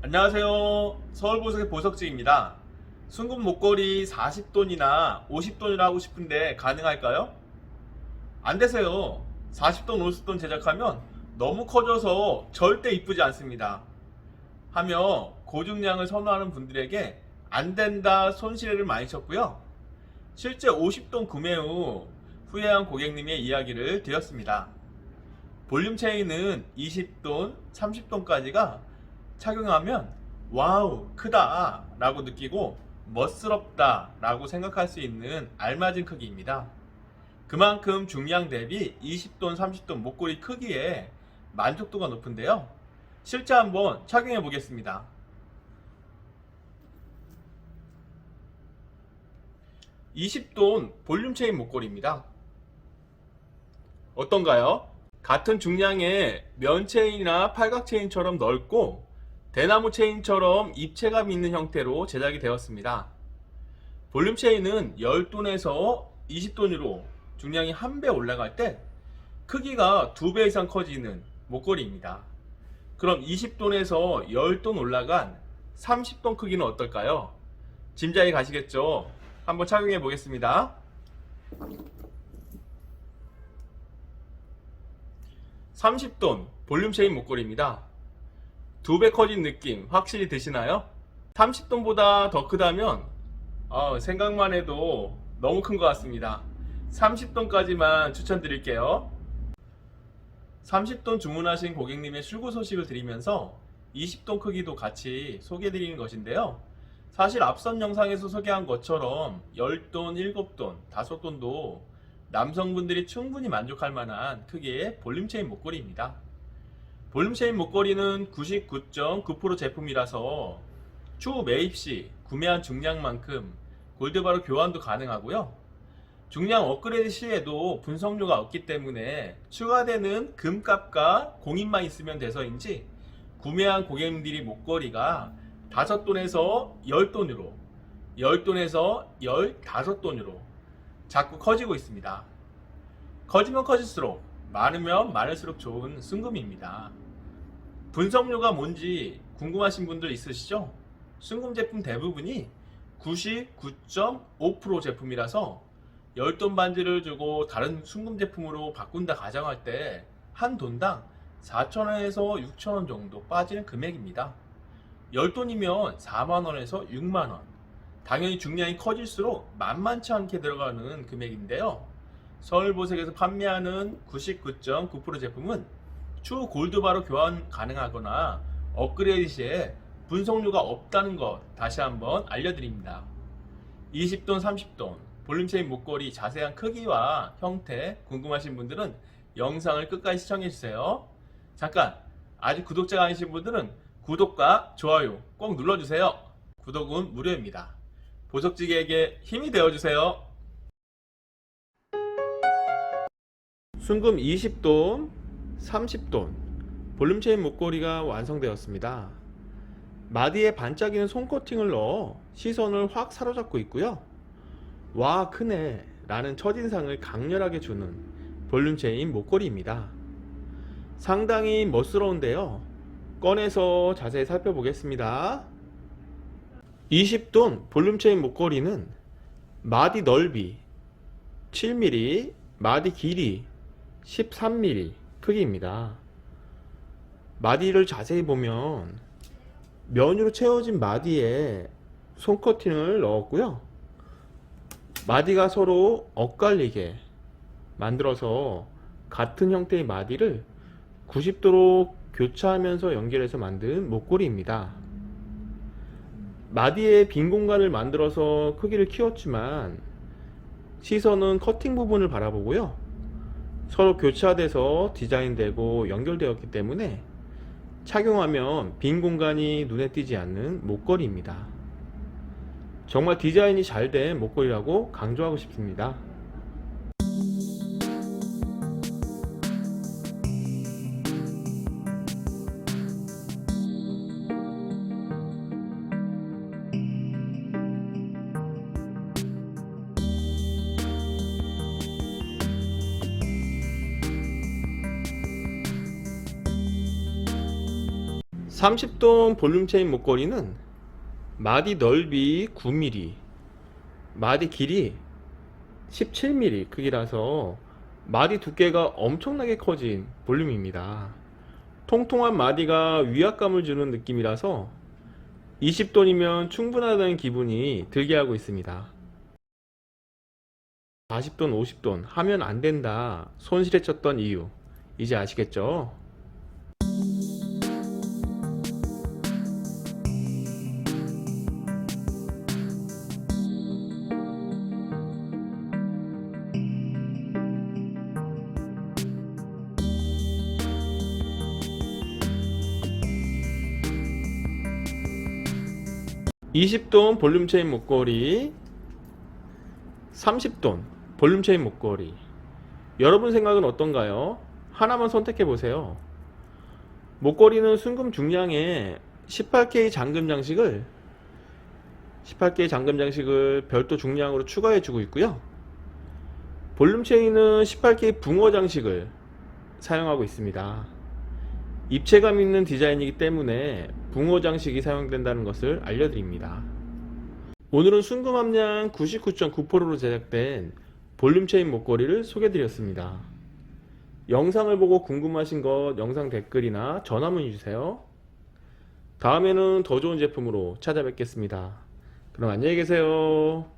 안녕하세요. 서울보석의 보석지입니다. 순금 목걸이 40돈이나 50돈이라 하고 싶은데 가능할까요? 안 되세요. 40돈, 50돈 제작하면 너무 커져서 절대 이쁘지 않습니다. 하며 고중량을 선호하는 분들에게 안 된다 손실을 많이 쳤고요. 실제 50돈 구매 후 후회한 고객님의 이야기를 드렸습니다. 볼륨 체인은 20돈, 30돈까지가 착용하면 와우 크다 라고 느끼고 멋스럽다 라고 생각할 수 있는 알맞은 크기입니다. 그만큼 중량 대비 20돈, 30돈 목걸이 크기에 만족도가 높은데요. 실제 한번 착용해 보겠습니다. (20돈) 볼륨 체인 목걸이입니다. 어떤가요? 같은 중량의 면 체인이나 팔각 체인처럼 넓고 대나무 체인처럼 입체감 있는 형태로 제작이 되었습니다. 볼륨 체인은 10돈에서 20돈으로 중량이 한 배 올라갈 때 크기가 두 배 이상 커지는 목걸이입니다. 그럼 20돈에서 10돈 올라간 30돈 크기는 어떨까요? 짐작이 가시겠죠? 한번 착용해 보겠습니다. 30돈 볼륨 체인 목걸이입니다. 두 배 커진 느낌 확실히 드시나요? 30돈보다 더 크다면 어, 생각만 해도 너무 큰 것 같습니다. 30돈까지만 추천드릴게요. 30돈 주문하신 고객님의 출고 소식을 드리면서 20돈 크기도 같이 소개해드리는 것인데요. 사실 앞선 영상에서 소개한 것처럼 10돈, 7돈, 5돈도 남성분들이 충분히 만족할 만한 크기의 볼륨 체인 목걸이입니다. 볼륨 체인 목걸이는 99.9% 제품이라서 추후 매입 시 구매한 중량만큼 골드바로 교환도 가능하고요. 중량 업그레이드 시에도 분석료가 없기 때문에 추가되는 금값과 공인만 있으면 돼서인지 구매한 고객님들이 목걸이가 5돈에서 10돈으로 10돈에서 15돈으로 자꾸 커지고 있습니다. 커지면 커질수록 많으면 많을수록 좋은 순금입니다. 분석료가 뭔지 궁금하신 분들 있으시죠? 순금 제품 대부분이 99.5% 제품이라서 10돈 반지를 주고 다른 순금 제품으로 바꾼다 가정할 때 한 돈당 4,000원에서 6,000원 정도 빠지는 금액입니다. 10돈이면 4만원에서 6만원. 당연히 중량이 커질수록 만만치 않게 들어가는 금액인데요. 서울보색에서 판매하는 99.9% 제품은 추후 골드바로 교환 가능하거나 업그레이드 시에 분석료가 없다는 것 다시 한번 알려드립니다. 20돈, 30돈 볼륨 체인 목걸이 자세한 크기와 형태 궁금하신 분들은 영상을 끝까지 시청해주세요. 잠깐 아직 구독자가 아니신 분들은 구독과 좋아요 꼭 눌러주세요. 구독은 무료입니다. 보석지기에게 힘이 되어주세요. 순금 20돈, 30돈 볼륨 체인 목걸이가 완성되었습니다. 마디에 반짝이는 손코팅을 넣어 시선을 확 사로잡고 있고요. 와 크네 라는 첫인상을 강렬하게 주는 볼륨 체인 목걸이입니다. 상당히 멋스러운데요. 꺼내서 자세히 살펴보겠습니다. 20돈 볼륨 체인 목걸이는 마디 넓이 7mm, 마디 길이 13mm 크기입니다. 마디를 자세히 보면 면으로 채워진 마디에 손커팅을 넣었고요. 마디가 서로 엇갈리게 만들어서 같은 형태의 마디를 90도로 교차하면서 연결해서 만든 목걸이입니다. 마디에 빈 공간을 만들어서 크기를 키웠지만 시선은 커팅 부분을 바라보고요. 서로 교차돼서 디자인되고 연결되었기 때문에 착용하면 빈 공간이 눈에 띄지 않는 목걸이입니다. 정말 디자인이 잘 된 목걸이라고 강조하고 싶습니다. 30돈 볼륨 체인 목걸이는 마디 넓이 9mm, 마디 길이 17mm 크기라서 마디 두께가 엄청나게 커진 볼륨입니다. 통통한 마디가 위압감을 주는 느낌이라서 20돈이면 충분하다는 기분이 들게 하고 있습니다. 40돈, 50돈 하면 안 된다 손실에 쳤던 이유 이제 아시겠죠? (20돈) 볼륨 체인 목걸이 30돈 볼륨 체인 목걸이. 여러분 생각은 어떤가요? 하나만 선택해 보세요. 목걸이는 순금 중량의 18K 잠금 장식을 18K 잠금 장식을 별도 중량으로 추가해 주고 있고요. 볼륨 체인은 18K 붕어 장식을 사용하고 있습니다. 입체감 있는 디자인이기 때문에 붕어 장식이 사용된다는 것을 알려드립니다 오늘은 순금 함량 99.9%로 제작된 볼륨 체인 목걸이를 소개드렸습니다. 영상을 보고 궁금하신 것 영상 댓글이나 전화 문의 주세요. 다음에는 더 좋은 제품으로 찾아뵙겠습니다. 그럼 안녕히 계세요.